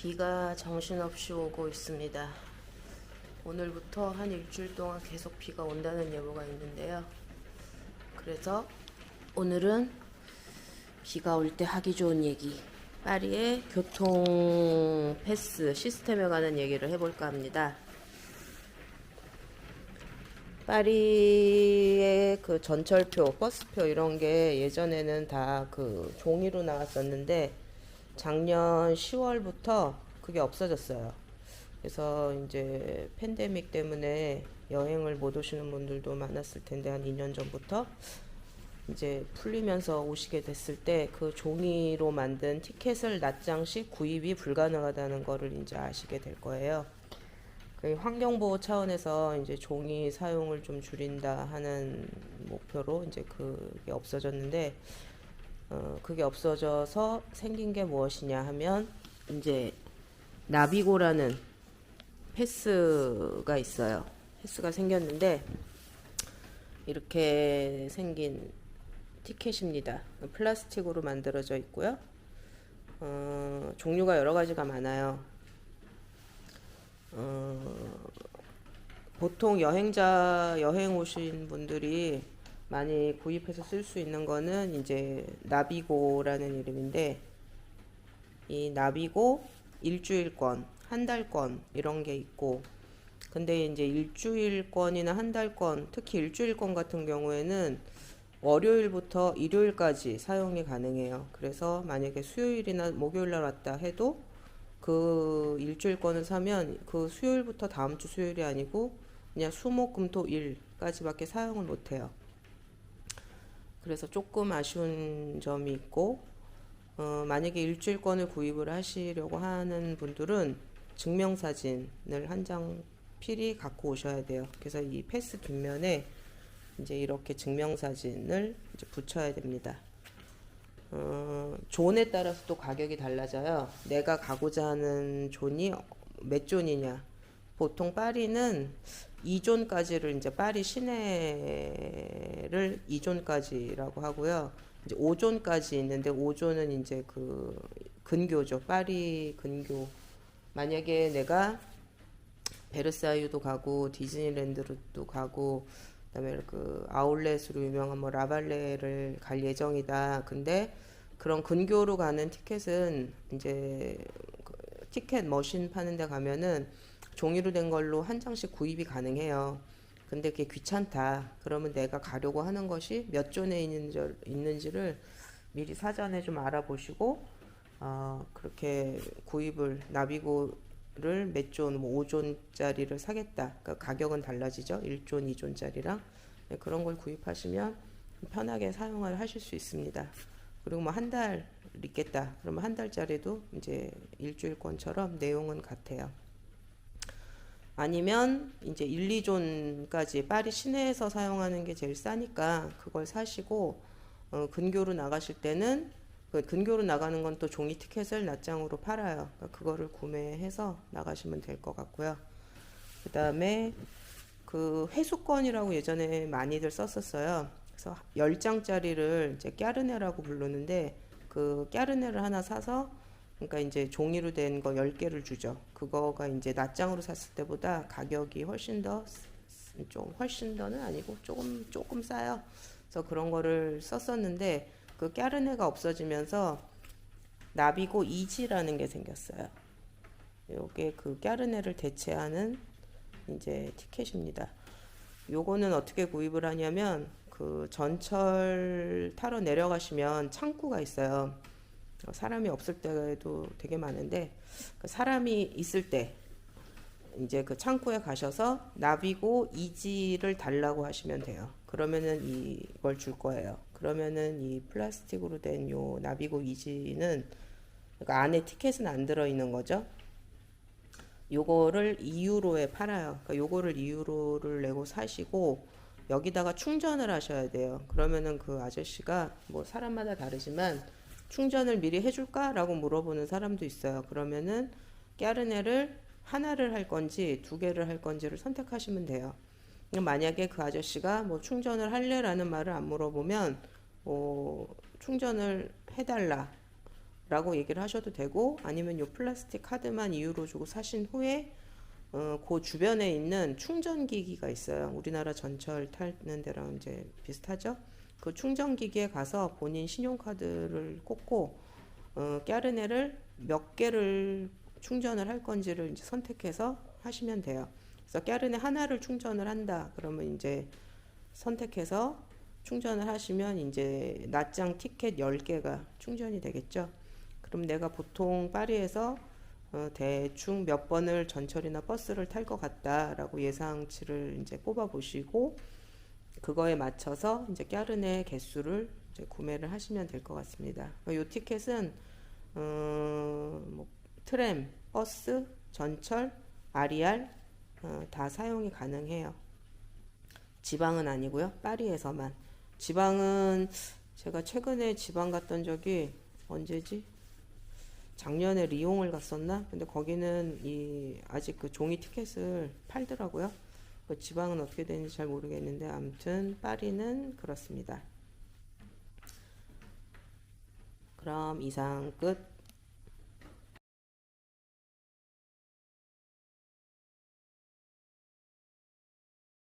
비가 정신없이 오고 있습니다. 오늘부터 한 일주일 동안 계속 비가 온다는 예보가 있는데요. 그래서 오늘은 비가 올 때 하기 좋은 얘기, 파리의 교통 패스 시스템에 관한 얘기를 해볼까 합니다. 파리의 그 전철표, 버스표 이런 게 예전에는 다 그 종이로 나왔었는데 작년 10월부터 그게 없어졌어요. 그래서 이제 팬데믹 때문에 여행을 못 오시는 분들도 많았을 텐데 한 2년 전부터 이제 풀리면서 오시게 됐을 때 그 종이로 만든 티켓을 낮 장씩 구입이 불가능하다는 거를 이제 아시게 될 거예요. 그 환경보호 차원에서 이제 종이 사용을 좀 줄인다 하는 목표로 이제 그게 없어졌는데 어, 그게 없어져서 생긴 게 무엇이냐 하면 이제 나비고라는 패스가 있어요. 패스가 생겼는데 이렇게 생긴 티켓입니다. 플라스틱으로 만들어져 있고요. 어, 종류가 여러 가지가 많아요. 어, 보통 여행자 여행 오신 분들이 많이 구입해서 쓸 수 있는 거는 이제 나비고라는 이름인데 이 나비고 일주일권, 한 달권 이런 게 있고 근데 이제 일주일권이나 한 달권, 특히 일주일권 같은 경우에는 월요일부터 일요일까지 사용이 가능해요. 그래서 만약에 수요일이나 목요일 날 왔다 해도 그 일주일권을 사면 그 수요일부터 다음 주 수요일이 아니고 그냥 수목금토일까지밖에 사용을 못 해요. 그래서 조금 아쉬운 점이 있고 어, 만약에 일주일권을 구입을 하시려고 하는 분들은 증명사진을 한 장 필히 갖고 오셔야 돼요. 그래서 이 패스 뒷면에 이제 이렇게 증명사진을 이제 붙여야 됩니다. 어, 존에 따라서 또 가격이 달라져요. 내가 가고자 하는 존이 몇 존이냐. 보통 파리는 2존까지를 이제 파리 시내를 2존까지라고 하고요. 이제 5존까지 있는데 5존은 이제 그 근교죠. 파리 근교. 만약에 내가 베르사유도 가고 디즈니랜드도 가고 그다음에 그 아울렛으로 유명한 뭐 라발레를 갈 예정이다. 근데 그런 근교로 가는 티켓은 이제 그 티켓 머신 파는 데 가면은 종이로 된 걸로 한 장씩 구입이 가능해요. 근데 그게 귀찮다. 그러면 내가 가려고 하는 것이 몇 존에 있는지, 있는지 를 미리 사전에 좀 알아보시고 어, 그렇게 구입을 나비고를 몇 존, 뭐 5존짜리를 사겠다. 그러니까 가격은 달라지죠. 1존, 2존짜리랑 네, 그런 걸 구입하시면 편하게 사용을 하실 수 있습니다. 그리고 뭐 한 달 있겠다. 그러면 한 달짜리도 이제 일주일권처럼 내용은 같아요. 아니면 이제 1, 2존까지 파리 시내에서 사용하는 게 제일 싸니까 그걸 사시고 어, 근교로 나가실 때는 그 근교로 나가는 건 또 종이 티켓을 낱장으로 팔아요. 그러니까 그거를 구매해서 나가시면 될 것 같고요. 그 다음에 그 회수권이라고 예전에 많이들 썼었어요. 그래서 10장짜리를 이제 까르네라고 부르는데 그 까르네를 하나 사서 그러니까 이제 종이로 된 거 10개를 주죠. 그거가 이제 낱장으로 샀을 때보다 가격이 훨씬 더 좀 훨씬 더는 아니고 조금 조금 싸요. 그래서 그런 거를 썼었는데 그 까르네가 없어지면서 나비고 이지라는 게 생겼어요. 요게 그 까르네를 대체하는 이제 티켓입니다. 요거는 어떻게 구입을 하냐면 그 전철 타러 내려가시면 창구가 있어요. 사람이 없을 때도 되게 많은데 그 사람이 있을 때 이제 그 창구에 가셔서 나비고 이지를 달라고 하시면 돼요. 그러면은 이걸 줄 거예요. 그러면은 이 플라스틱으로 된 요 나비고 이지는 그러니까 안에 티켓은 안 들어 있는 거죠. 요거를 2유로에 팔아요. 그러니까 요거를 2유로를 내고 사시고 여기다가 충전을 하셔야 돼요. 그러면은 그 아저씨가 뭐 사람마다 다르지만 충전을 미리 해줄까라고 물어보는 사람도 있어요. 그러면은 까르네를 하나를 할 건지 두 개를 할 건지를 선택하시면 돼요. 만약에 그 아저씨가 뭐 충전을 할래라는 말을 안 물어보면 뭐 충전을 해달라 라고 얘기를 하셔도 되고 아니면 요 플라스틱 카드만 2유로 주고 사신 후에 어, 그 주변에 있는 충전기기가 있어요. 우리나라 전철 타는 데랑 이제 비슷하죠. 그 충전기기에 가서 본인 신용카드를 꽂고 어, 까르네를 몇 개를 충전을 할 건지를 이제 선택해서 하시면 돼요. 그래서 까르네 하나를 충전을 한다. 그러면 이제 선택해서 충전을 하시면 이제 낮장 티켓 10개가 충전이 되겠죠. 그럼 내가 보통 파리에서 어, 대충 몇 번을 전철이나 버스를 탈 것 같다라고 예상치를 이제 뽑아 보시고 그거에 맞춰서 이제 까르네 개수를 이제 구매를 하시면 될 것 같습니다. 이 티켓은 어, 뭐 트램, 버스, 전철, 아리알 어, 다 사용이 가능해요. 지방은 아니고요. 파리에서만. 지방은 제가 최근에 지방 갔던 적이 언제지? 작년에 리옹을 갔었나? 근데 거기는 이 아직 그 종이 티켓을 팔더라고요. 그 지방은 어떻게 되는지 잘 모르겠는데 아무튼 파리는 그렇습니다. 그럼 이상 끝.